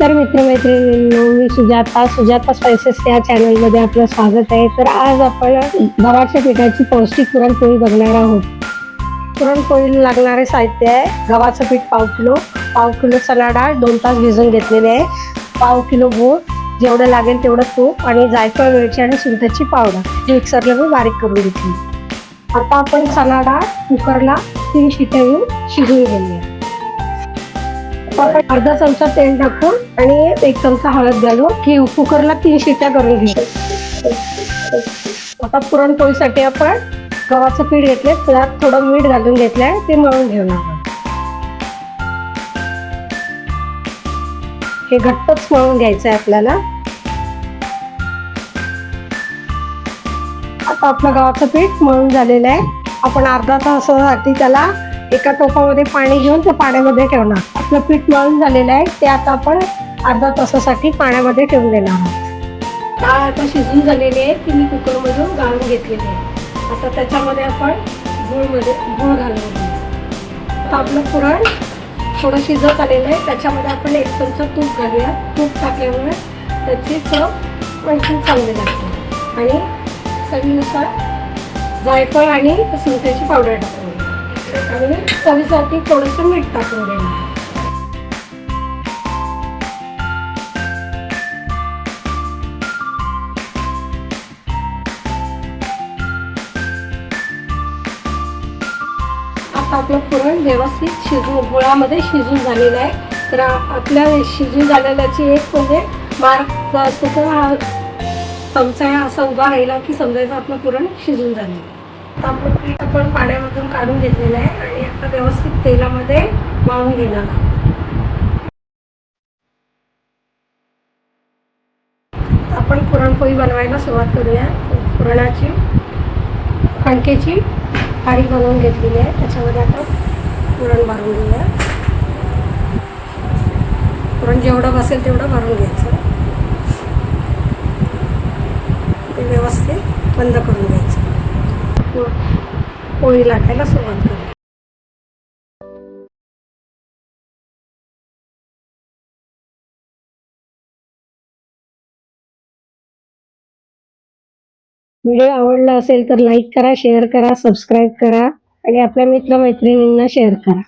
तर मित्रमैत्रिणींनो मी सुजाता. सुजाता स्पायसेस या चॅनलमध्ये आपलं स्वागत आहे. तर आज आपण गव्हाच्या पिठाची पौष्टिक पुरणपोळी बघणार आहोत. पुरणपोळीला लागणारे साहित्य आहे. गव्हाचं पीठ पाव किलो पाव किलो चणा डाळ दोन तास भिजून घेतलेले आहे. पाव किलो गूळ जेवढं लागेल तेवढं तूप आणि जायफळ मिरची आणि सुंठाची पावडर. मिक्सरला मी बारीक करून घेतली. आता आपण चणा डाळ कुकरला तीन शिट्या येऊन शिजून घेऊया. आपण अर्धा चमचा तेल टाकून आणि एक चमचा हळद घालून की कुकरला तीन शिट्या करून घेऊ. आता पुरणपोळीसाठी आपण गव्हाचं पीठ घेतले त्यात थोडं मीठ घालून घेतलंय ते मळून घेणार हे घट्टच मळून घ्यायचं आहे आपल्याला. आता आपलं गव्हाचं पीठ मळून झालेलं आहे. आपण अर्धा तासासाठी त्याला एका टोपामध्ये पाणी घेऊन ते पाण्यामध्ये ठेवणार. आपलं पीठ मळून झालेलं आहे ते आता आपण अर्धा तासासाठी पाण्यामध्ये ठेवून देणार आहोत. डाळ आता शिजून झालेली आहे ती मी कुकरमधून गाळून घेतलेली आहे. आता त्याच्यामध्ये आपण गुळमध्ये गुळ घालून आता आपलं पुरण थोडं शिजत आलेलं आहे त्याच्यामध्ये आपण एक चमचा तूप घालूया तूप टाकल्यामुळे त्याची चव आणखी चांगली लागते. आणि चवीनुसार जायफळ आणि सुंठ्याची पावडर टाकूया आणि चवीसाठी थोडंसं मीठ टाकून देणार. आता आपलं पुरण व्यवस्थित शिजून गुळामध्ये शिजून झालेलं आहे. तर आपल्या शिजून झालेल्याची एक म्हणजे मार्क असतो तर चमचा असा उभा राहिला की समजायचं आपलं पुरण शिजून झालेलं आहे. आता आपलं पीठ आपण पाण्यामधून काढून घेतलेलं आहे आणि आता व्यवस्थित तेलामध्ये वाळून घेणार आहोत. आपण पुरणपोळी बनवायला सुरुवात करूया. पुरणाची कणकेची बारीक बनवून घेतलेली आहे. त्याच्यामध्ये आता पुरण भरून घेऊया. पुरण जेवढं बसेल तेवढं भरून घ्यायचं. ते व्यवस्थित बंद करून पोळी लाटायला सुरुवात करू. व्हिडिओ आवडला असेल तर लाईक करा शेअर करा सबस्क्राईब करा आणि आपल्या मित्रमैत्रिणींना शेअर करा.